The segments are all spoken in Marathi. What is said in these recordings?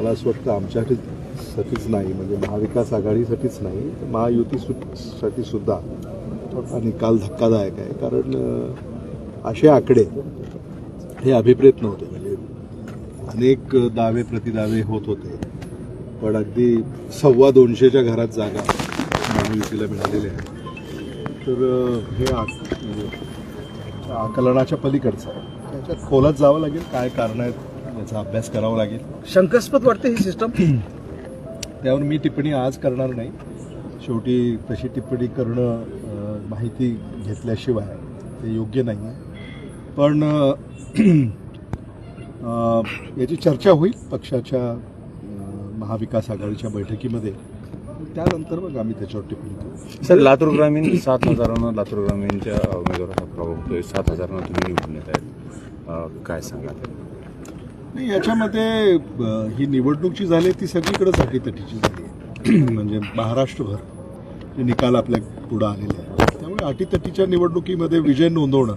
मला असं वाटतं आमच्यासाठीच नाही म्हणजे महाविकास आघाडीसाठीच नाही तर महायुतीसाठी सुद्धा. निकाल धक्कादायक आहे कारण असे आकडे हे अभिप्रेत नव्हते म्हणजे अनेक दावे प्रतिदावे होत होते. पण अगदी सव्वा दोनशेच्या घरात जागा महायुतीला मिळालेल्या आहेत तर हे म्हणजे आकलनाच्या पलीकडचं आहे. त्याच्यात खोलात जावं लागेल काय कारण आहेत याचा अभ्यास करावा लागेल. शंकास्पद वाटते ही सिस्टम त्यावर मी टिप्पणी आज करणार नाही. शेवटी तशी टिप्पणी करणं माहिती घेतल्याशिवाय ते योग्य नाही आहे पण याची चर्चा होईल पक्षाच्या महाविकास आघाडीच्या बैठकीमध्ये. त्यानंतर मग आम्ही त्याच्यावर टिप्पणी करू. सर लातूर ग्रामीण सात हजारानं लातूर ग्रामीणच्या उमेदवाराचा प्रभाव होतोय. सात हजारानं तुम्ही निवडून येत आहेत काय सांगा नाही याच्यामध्ये ही निवडणूक जी झाली ती सगळीकडेच अटीतटीची झाली. म्हणजे महाराष्ट्रभर जे निकाल आपल्या पुढं आलेले आहेत. त्यामुळे अटीतटीच्या निवडणुकीमध्ये विजय नोंदवणं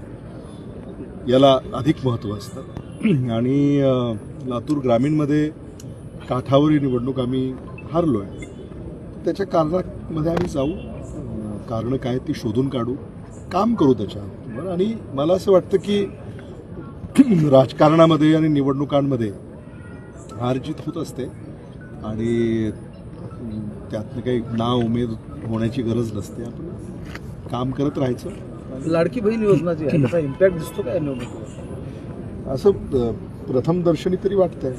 याला अधिक महत्त्व असतं. आणि लातूर ग्रामीणमध्ये काठावरी निवडणूक आम्ही हारलो आहे त्याच्या कारणामध्ये आम्ही जाऊ. कारणं काय ती शोधून काढू. काम करू त्याच्यावर. आणि मला असं वाटतं की राजकारणामध्ये आणि निवडणुकांमध्ये हार जीत होत असते. आणि त्यातनं काही ना उमेद होण्याची गरज नसते. आपण काम करत राहायचं. लाडकी बहीण योजना जी आहे. त्याचा इम्पॅक्ट दिसतो काय निवडणुकीवर? असं प्रथम दर्शनी तरी वाटतंय.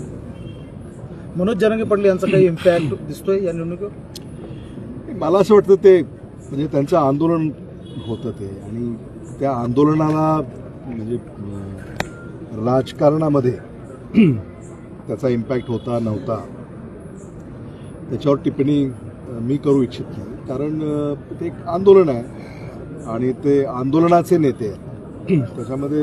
मनोज जरांगे पाटील यांचा काही इम्पॅक्ट दिसतोय या निवडणुकीवर? मला असं वाटतं ते म्हणजे त्यांचं आंदोलन होतं ते. आणि त्या आंदोलनाला म्हणजे राजकारणामध्ये त्याचा इम्पॅक्ट होता नव्हता. त्याच्यावर टिप्पणी मी करू इच्छित नाही. कारण ते एक आंदोलन आहे आणि ते आंदोलनाचे नेते आहेत. त्याच्यामध्ये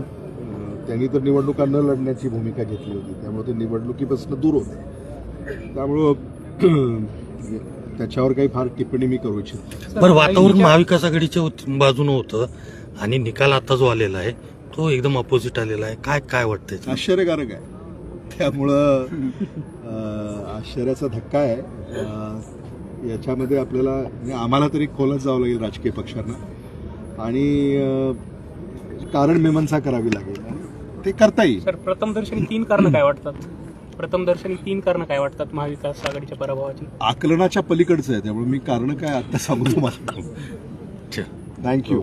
त्यांनी तर निवडणुका न लढण्याची भूमिका घेतली होती. त्यामुळे ते निवडणुकीपासून दूर होते. त्यामुळं त्याच्यावर काही फार टिप्पणी मी करू इच्छित नाही. बरं वातावरण महाविकास आघाडीच्या बाजूनं होतं आणि निकाल आता जो आलेला आहे तो एकदम अपोजिट आलेला आहे. काय काय वाटतंय? आश्चर्यकारक आहे. त्यामुळं आश्चर्याचा धक्का आहे. याच्यामध्ये आपल्याला म्हणजे आम्हाला तरी खोलात जावं लागेल राजकीय पक्षांना. आणि कारण मीमांसा करावी लागेल. ते करता येईल. सर प्रथमदर्शनी तीन कारणं काय वाटतात? प्रथमदर्शनी तीन कारणं काय वाटतात महाविकास आघाडीच्या पराभवाची? आकलनाच्या पलीकडचं आहे त्यामुळे मी कारण काय आता सांगू तुम्हाला. थँक्यू